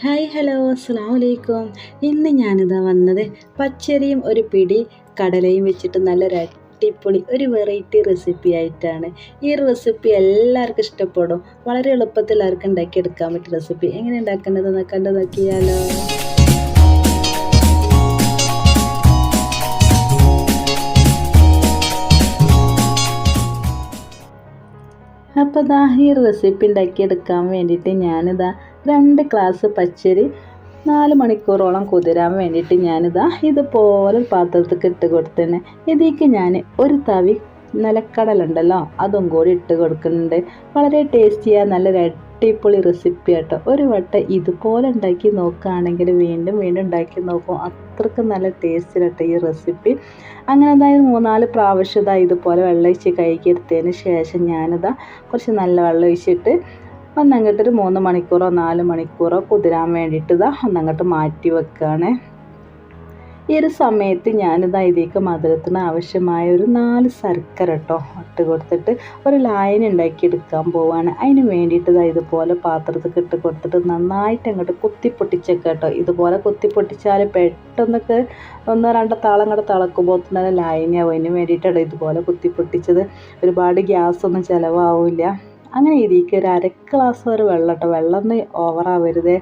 Hi hello അസ്സാം വലൈക്കും ഇന്ന് ഞാനിതാ വന്നത് പച്ചരിയും ഒരു പിടി കടലയും വെച്ചിട്ട് നല്ലൊരു അടിപൊളി ഒരു വെറൈറ്റി റെസിപ്പി ആയിട്ടാണ്. ഈ റെസിപ്പി എല്ലാവർക്കും ഇഷ്ടപ്പെടും. വളരെ എളുപ്പത്തിൽ എല്ലാവർക്കും ഉണ്ടാക്കിയെടുക്കാൻ പറ്റിയ റെസിപ്പി എങ്ങനെ ഉണ്ടാക്കേണ്ടതെന്ന് കണ്ടു നോക്കിയാലോ. അപ്പോൾ ദാ ഈ റെസിപ്പി ഉണ്ടാക്കിയെടുക്കാൻ വേണ്ടിയിട്ട് ഞാനിതാ രണ്ട് ഗ്ലാസ് പച്ചരി നാല് മണിക്കൂറോളം കുതിരാൻ വേണ്ടിയിട്ട് ഞാനിതാ ഇതുപോലെ പാത്രത്തിൽ ഇട്ട് കൊടുത്തേനെ ഇതിലേക്ക് ഞാൻ ഒരു തവി നിലക്കടലുണ്ടല്ലോ അതും കൂടി ഇട്ട് കൊടുക്കുന്നുണ്ട്. വളരെ ടേസ്റ്റിയാ നല്ല അടിപൊളി റെസിപ്പി ആട്ടോ ഒരു വട്ടം ഇതുപോലെ ഉണ്ടാക്കി നോക്കുകയാണെങ്കിൽ വീണ്ടും വീണ്ടും ഉണ്ടാക്കി നോക്കും. അത്രയ്ക്ക് നല്ല ടേസ്റ്റിലാട്ടോ ഈ റെസിപ്പി അങ്ങനെ അതായത് മൂന്നാൽ പ്രാവശ്യം ഇതാ ഇതുപോലെ വെള്ളം ഒഴിച്ച് കഴുകിയെടുത്തതിന് ശേഷം ഞാനിതാ കുറച്ച് നല്ല വെള്ളം ഒഴിച്ചിട്ട് ഒന്നങ്ങോട്ട് ഒരു മൂന്ന് മണിക്കൂറോ നാല് മണിക്കൂറോ കുതിരാൻ വേണ്ടിയിട്ട് ഇതാ ഒന്നങ്ങോട്ട് മാറ്റി വെക്കുകയാണ് ഈ ഒരു സമയത്ത് ഞാനിതാ ഇതിലേക്ക് മധുരത്തിന് ആവശ്യമായ ഒരു നാല് ശർക്കര കേട്ടോ ഇട്ട് കൊടുത്തിട്ട് ഒരു ലായന ഉണ്ടാക്കി എടുക്കാൻ പോവാണ്. അതിന് വേണ്ടിയിട്ട് ഇതാ ഇതുപോലെ പാത്രത്തിൽ ഇട്ട് കൊടുത്തിട്ട് നന്നായിട്ട് അങ്ങോട്ട് കുത്തി പൊട്ടിച്ചൊക്കെ കേട്ടോ ഇതുപോലെ കുത്തി പൊട്ടിച്ചാൽ പെട്ടെന്നൊക്കെ ഒന്നോ രണ്ടോ താളം അങ്ങോട്ട് തിളക്കുമ്പോൾ തന്നെ ലായനയാവും അതിന് വേണ്ടിയിട്ടാണ് ഇതുപോലെ കുത്തി പൊട്ടിച്ചത് ഒരുപാട് ഗ്യാസൊന്നും ചിലവാവില്ല. അങ്ങനെ ഇതിലേക്ക് ഒരു അര ഗ്ലാസ് വരെ വെള്ളം കേട്ടോ വെള്ളം ഒന്ന് ഓവറാവരുതേ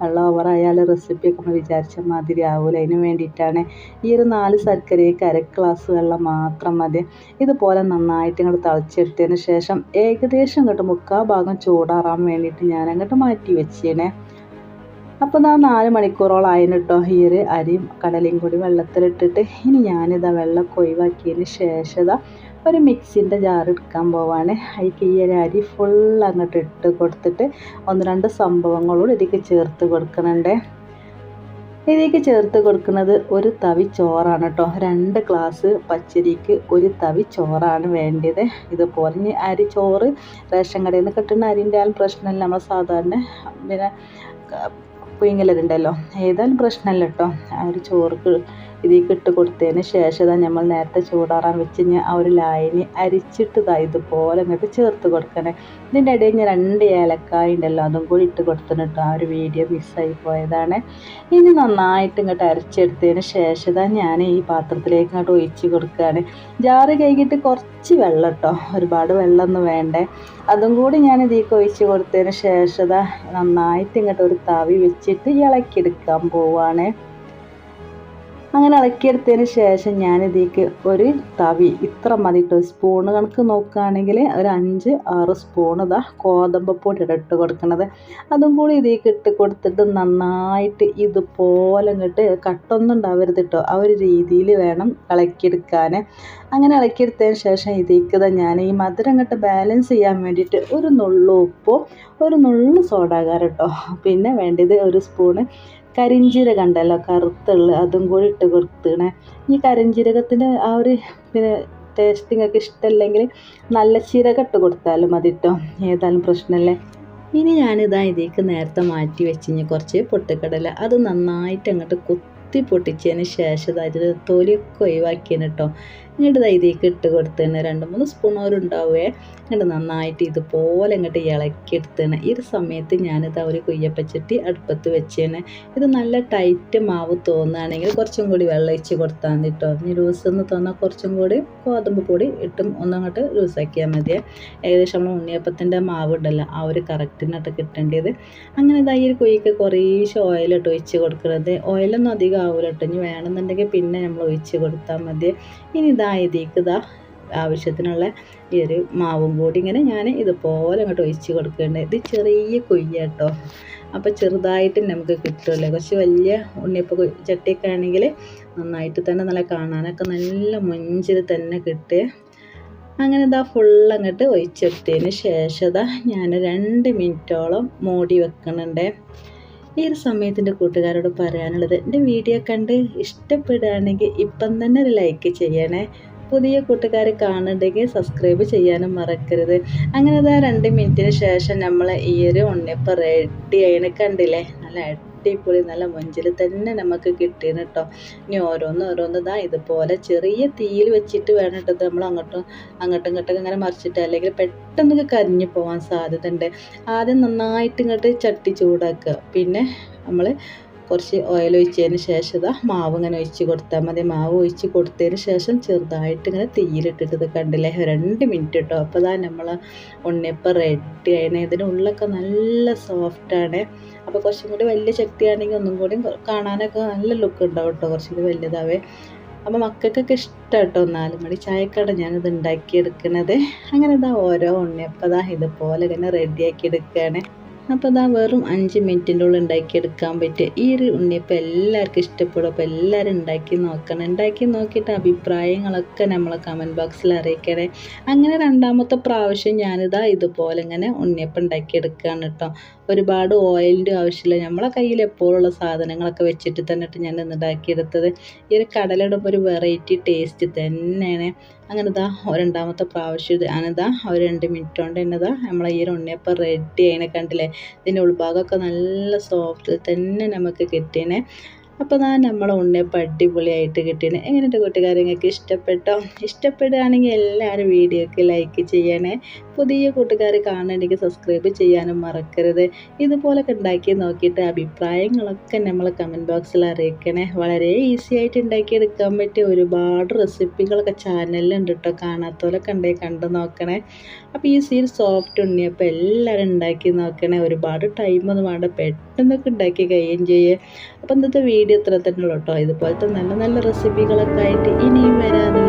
വെള്ളം ഓവറായാൽ റെസിപ്പിയൊക്കെ നമ്മൾ വിചാരിച്ച മാതിരി ആവില്ല അതിന് വേണ്ടിയിട്ടാണ് ഈ ഒരു നാല് ശർക്കരയ്ക്ക് അര ഗ്ലാസ് വെള്ളം മാത്രം മതി. ഇതുപോലെ നന്നായിട്ട് ഇങ്ങോട്ട് തിളച്ചെടുത്തതിന് ശേഷം ഏകദേശം ഇങ്ങോട്ട് മുക്കാൽ ഭാഗം ചൂടാറാൻ വേണ്ടിയിട്ട് ഞാൻ അങ്ങോട്ട് മാറ്റി വെച്ചേനെ. അപ്പോൾ ഇതാ നാല് മണിക്കൂറോളം ആയിന് കേട്ടോ ഈ ഒരു അരിയും കടലയും കൂടി വെള്ളത്തിലിട്ടിട്ട് ഇനി ഞാനിതാ വെള്ളമൊക്കെ ഒഴിവാക്കിയതിന് ശേഷം ഒരു മിക്സിന്റെ ജാർ എടുക്കാൻ പോവാണ്. അതിലേക്ക് ഈ ഒരു അരി ഫുൾ അങ്ങോട്ട് ഇട്ട് കൊടുത്തിട്ട് ഒന്ന് രണ്ട് സംഭവങ്ങളോട് ഇതിലേക്ക് ചേർത്ത് കൊടുക്കുന്നുണ്ട്. ഇതിലേക്ക് ചേർത്ത് കൊടുക്കുന്നത് ഒരു തവി ചോറാണ് കേട്ടോ. രണ്ട് ഗ്ലാസ് പച്ചരിക്ക് ഒരു തവി ചോറാണ് വേണ്ടത്. ഇതുപോലെ ഇനി അരി ചോറ് റേഷൻ കടയിൽ നിന്ന് കിട്ടുന്ന അരിന്റെ ആയാലും പ്രശ്നമില്ല. നമ്മൾ സാധാരണ പിന്നെ പുഴുങ്ങലരുണ്ടല്ലോ ഏതായാലും പ്രശ്നമില്ല കേട്ടോ. ആ ഒരു ചോറ് ഇതിലേക്ക് ഇട്ട് കൊടുത്തതിന് ശേഷം ഇതാ നമ്മൾ നേരത്തെ ചൂടാറാൻ വെച്ച് ഞാൻ ആ ഒരു ലായനി അരിച്ചിട്ട് ഇതാ ഇതുപോലെ ഇങ്ങോട്ട് ചേർത്ത് കൊടുക്കണേ. ഇതിന്റെ ഇടയിൽ ഞാൻ രണ്ട് ഏലക്കായ ഉണ്ടല്ലോ അതും കൂടി ഇട്ട് കൊടുത്തിട്ട് കേട്ടോ ആ ഒരു വീഡിയോ മിസ്സായി പോയതാണ്. ഇനി നന്നായിട്ട് ഇങ്ങോട്ട് അരച്ചെടുത്തതിന് ശേഷം ഇതാ ഞാൻ ഈ പാത്രത്തിലേക്ക് ഇങ്ങോട്ട് ഒഴിച്ച് കൊടുക്കുകയാണ് ജാറ് കഴുകിയിട്ട് കുറച്ച് വെള്ളം കേട്ടോ ഒരുപാട് വെള്ളമൊന്നും വേണ്ടേ. അതും കൂടി ഞാൻ ഇതിലേക്ക് ഒഴിച്ച് കൊടുത്തതിന് ശേഷം ഇതാ നന്നായിട്ട് ഇങ്ങോട്ട് ഒരു തവി വെച്ചിട്ട് ഇളക്കിയെടുക്കാൻ പോവുകയാണ് അങ്ങനെ ഇളക്കിയെടുത്തതിന് ശേഷം ഞാനിതിലേക്ക് ഒരു തവി ഇത്ര മതി കേട്ടോ സ്പൂണ് കണക്ക് നോക്കുകയാണെങ്കിൽ ഒരു അഞ്ച് ആറ് സ്പൂൺ ഇതാ ഗോതമ്പപ്പൊടി ഇട്ട് കൊടുക്കണത്. അതും കൂടി ഇതിലേക്ക് ഇട്ട് കൊടുത്തിട്ട് നന്നായിട്ട് ഇതുപോലെ ഇങ്ങോട്ട് കട്ടൊന്നും ഉണ്ടാവരുത് കേട്ടോ ആ ഒരു രീതിയിൽ വേണം ഇളക്കിയെടുക്കാൻ. അങ്ങനെ ഇളക്കിയെടുത്തതിന് ശേഷം ഇതിലേക്ക് ഇതാ ഞാൻ ഈ മധുരം ഇങ്ങോട്ട് ബാലൻസ് ചെയ്യാൻ വേണ്ടിയിട്ട് ഒരു നുള്ളു ഉപ്പും ഒരു നുള്ളു സോഡാകാരം കേട്ടോ പിന്നെ വേണ്ടത് ഒരു സ്പൂണ് കരിഞ്ജീരകം ഉണ്ടല്ലോ കറുത്തുള്ള അതും കൂടി ഇട്ട് കൊടുത്തണേ. ഈ കരിഞ്ജീരകത്തിന്റെ ആ ഒരു പിന്നെ ടേസ്റ്റിംഗ് ഒക്കെ ഇഷ്ടമല്ലെങ്കിൽ നല്ല ചീരക ഇട്ട് കൊടുത്താലും മതി കേട്ടോ ഏതായാലും പ്രശ്നമല്ലേ ഇനി ഞാനിതാ ഇതിലേക്ക് നേരത്തെ മാറ്റി വെച്ച് കഴിഞ്ഞാൽ കുറച്ച് പൊട്ടിക്കടല അത് നന്നായിട്ട് അങ്ങോട്ട് കുത്തി പൊട്ടിച്ചതിന് ശേഷം അതിൽ തൊലിയൊക്കെ ഒഴിവാക്കിയതിന് കേട്ടോ ഇങ്ങോട്ട് ഇതാ ഇതിലേക്ക് ഇട്ട് കൊടുത്തതിന് രണ്ട് മൂന്ന് സ്പൂണോരും ഉണ്ടാവേ ഇങ്ങോട്ട് നന്നായിട്ട് ഇതുപോലെ ഇങ്ങോട്ട് ഇളക്കിയെടുത്തതാണ് ഈ ഒരു സമയത്ത് ഞാനിത് ഒരു കുയ്യപ്പച്ചട്ടി അടുപ്പത്ത് വെച്ചേന്. ഇത് നല്ല ടൈറ്റ് മാവ് തോന്നുകയാണെങ്കിൽ കുറച്ചും കൂടി വെള്ളം ഒഴിച്ച് കൊടുത്താൽ മതി കേട്ടോ ഇനി ലൂസ് എന്ന് തോന്നാൽ കുറച്ചും കൂടി ഗോതമ്പ് പൊടി ഇട്ടും ഒന്നങ്ങോട്ട് ലൂസാക്കിയാൽ മതിയെ. ഏകദേശം നമ്മൾ ഉണ്ണിയപ്പത്തിന്റെ മാവ് ഉണ്ടല്ലോ ആ ഒരു കറക്റ്റിനായിട്ട് കിട്ടേണ്ടത് അങ്ങനെ ഇതായി ഒരു കുയ്ക്ക് കുറേശ്ശെ ഓയിലിട്ട് ഒഴിച്ച് കൊടുക്കുന്നത് ഓയിലൊന്നും അധികം ആവില്ല കേട്ടോ ഇനി വേണമെന്നുണ്ടെങ്കിൽ പിന്നെ നമ്മൾ ഒഴിച്ച് കൊടുത്താൽ മതി. ഇനി ഇതാ ഇതിലേക്ക് ഇതാ ആവശ്യത്തിനുള്ള ഈ ഒരു മാവും കൂടി ഇങ്ങനെ ഞാൻ ഇതുപോലെ അങ്ങോട്ട് ഒഴിച്ച് കൊടുക്കേണ്ടത് ഇത് ചെറിയ കൊയ്യ കേട്ടോ അപ്പോൾ ചെറുതായിട്ട് നമുക്ക് കിട്ടുമല്ലേ കുറച്ച് വലിയ ഉണ്ണിയപ്പം ചട്ടിയൊക്കെ ആണെങ്കിൽ നന്നായിട്ട് തന്നെ നല്ല കാണാനൊക്കെ നല്ല മൊഞ്ചിൽ തന്നെ കിട്ടുക അങ്ങനെ ഇതാ ഫുൾ അങ്ങോട്ട് ഒഴിച്ചെടുത്തതിന് ശേഷം ഇതാ ഞാൻ രണ്ട് മിനിറ്റോളം മൂടി വെക്കുന്നുണ്ട് ഈ ഒരു സമയത്ത് എന്റെ കൂട്ടുകാരോട് പറയാനുള്ളത് എന്റെ വീഡിയോ കണ്ട് ഇഷ്ടപ്പെടുകയാണെങ്കിൽ ഇപ്പം തന്നെ ഒരു ലൈക്ക് ചെയ്യണേ. പുതിയ കൂട്ടുകാർ കാണുന്നുണ്ടെങ്കിൽ സബ്സ്ക്രൈബ് ചെയ്യാനും മറക്കരുത്. അങ്ങനെ അതാ രണ്ട് മിനിറ്റിന് ശേഷം നമ്മൾ ഈ ഒരു ഉണ്ണിയപ്പം റെഡി ആയിന് കണ്ടില്ലേ? നല്ല അടിപൊളി നല്ല മൊഞ്ചിൽ തന്നെ നമുക്ക് കിട്ടിയത് കേട്ടോ ഇനി ഓരോന്ന് ഓരോന്ന് ഇതാ ഇതുപോലെ ചെറിയ തീയിൽ വെച്ചിട്ട് വേണം കേട്ടോ നമ്മൾ അങ്ങോട്ടും അങ്ങോട്ടും ഇങ്ങോട്ടും ഇങ്ങനെ മറിച്ചിട്ട് അല്ലെങ്കിൽ പെട്ടെന്ന് കരിഞ്ഞു പോകാൻ സാധ്യത ഉണ്ട് ആദ്യം നന്നായിട്ട് ഇങ്ങോട്ട് ചട്ടി ചൂടാക്കുക. പിന്നെ നമ്മൾ കുറച്ച് ഓയിൽ ഒഴിച്ചതിന് ശേഷം ഇതാ മാവ് ഇങ്ങനെ ഒഴിച്ച് കൊടുത്താൽ മതി. മാവ് ഒഴിച്ച് കൊടുത്തതിന് ശേഷം ചെറുതായിട്ട് ഇങ്ങനെ തീയിലിട്ടിട്ടത് കണ്ടില്ലേ? രണ്ട് മിനിറ്റ് കേട്ടോ അപ്പോൾ ഇതാ നമ്മൾ ഉണ്ണിയപ്പം റെഡി ആയിന്. ഇതിന്റെ ഉള്ളൊക്കെ നല്ല സോഫ്റ്റാണ് അപ്പോൾ കുറച്ചും കൂടി വലിയ ശക്തിയാണെങ്കിൽ ഒന്നും കൂടി കാണാനൊക്കെ നല്ല ലുക്ക് ഉണ്ടാവും കേട്ടോ കുറച്ചും കൂടി വലുതാവേ. അപ്പോൾ മക്കൾക്കൊക്കെ ഇഷ്ടം കേട്ടോ നാല് മണി ചായക്കട ഞാനിത് ഉണ്ടാക്കിയെടുക്കുന്നത് അങ്ങനെ ഇതാ ഓരോ ഉണ്ണിയപ്പം ഇതാ ഇതുപോലെ ഇങ്ങനെ റെഡിയാക്കി എടുക്കുകയാണ് അപ്പോൾ ഇതാ വെറും അഞ്ച് മിനിറ്റിന്റെ ഉള്ളിൽ ഉണ്ടാക്കിയെടുക്കാൻ പറ്റുക ഈ ഒരു ഉണ്ണിയപ്പം എല്ലാവർക്കും ഇഷ്ടപ്പെടും. അപ്പോൾ എല്ലാവരും ഉണ്ടാക്കി നോക്കണം. ഉണ്ടാക്കി നോക്കിയിട്ട് അഭിപ്രായങ്ങളൊക്കെ നമ്മളെ കമന്റ് ബോക്സിൽ അറിയിക്കണേ. അങ്ങനെ രണ്ടാമത്തെ പ്രാവശ്യം ഞാനിതാ ഇതുപോലെ ഇങ്ങനെ ഉണ്ണിയപ്പം ഉണ്ടാക്കിയെടുക്കുകയാണ് കേട്ടോ. ഒരുപാട് ഓയിലിന്റെ ആവശ്യമില്ല. നമ്മളെ കയ്യിൽ എപ്പോഴുള്ള സാധനങ്ങളൊക്കെ വെച്ചിട്ട് തന്നെ ഇട്ട് ഞാൻ ഉണ്ടാക്കിയെടുത്തത് ഈ ഒരു കടലിടുമ്പോൾ ഒരു വെറൈറ്റി ടേസ്റ്റ് തന്നെയാണ്. അങ്ങനെ ഇതാ രണ്ടാമത്തെ പ്രാവശ്യം ഇത് ഞാനിതാ ഒരു രണ്ട് മിനിറ്റ് കൊണ്ട് തന്നെ ഇതാ നമ്മളെ ഈ ഒരു ഉണ്ണിയപ്പം റെഡി ആയിനെ കണ്ടില്ലേ? ഇതിന്റെ ഉൾഭാഗമൊക്കെ നല്ല സോഫ്റ്റ് തന്നെ നമുക്ക് കിട്ടിയണേ അപ്പോൾ ഞാൻ നമ്മളെ ഉണ്ണിയപ്പം അടിപൊളിയായിട്ട് കിട്ടിയത് എങ്ങനെയുണ്ട് കൂട്ടുകാരെ? നിങ്ങൾക്ക് ഇഷ്ടപ്പെട്ടോ? ഇഷ്ടപ്പെടുകയാണെങ്കിൽ എല്ലാവരും വീഡിയോക്ക് ലൈക്ക് ചെയ്യണേ. പുതിയ കൂട്ടുകാർ കാണണമെങ്കിൽ സബ്സ്ക്രൈബ് ചെയ്യാനും മറക്കരുത്. ഇതുപോലൊക്കെ ഉണ്ടാക്കി നോക്കിയിട്ട് അഭിപ്രായങ്ങളൊക്കെ നമ്മൾ കമന്റ് ബോക്സിൽ അറിയിക്കണേ. വളരെ ഈസി ആയിട്ട് ഉണ്ടാക്കിയെടുക്കാൻ പറ്റിയ ഒരുപാട് റെസിപ്പികളൊക്കെ ചാനലിലുണ്ട് കേട്ടോ കാണാത്തവരൊക്കെ ഉണ്ടെങ്കിൽ കണ്ടു നോക്കണേ. അപ്പോൾ ഈ സീൽ സോഫ്റ്റ് ഉണ്ണിയപ്പം എല്ലാവരും ഉണ്ടാക്കി നോക്കണേ. ഒരുപാട് ടൈമൊന്നും വേണ്ട. പെട്ടെന്നൊക്കെ ഉണ്ടാക്കി കഴിയുകയും ചെയ്യുക അപ്പം ഇന്നത്തെ വീഡിയോ ഇത്ര തന്നെ തന്നെയുള്ളൂ കേട്ടോ. ഇതുപോലത്തെ നല്ല നല്ല റെസിപ്പികളൊക്കെ ആയിട്ട് ഇനിയും വരാതെ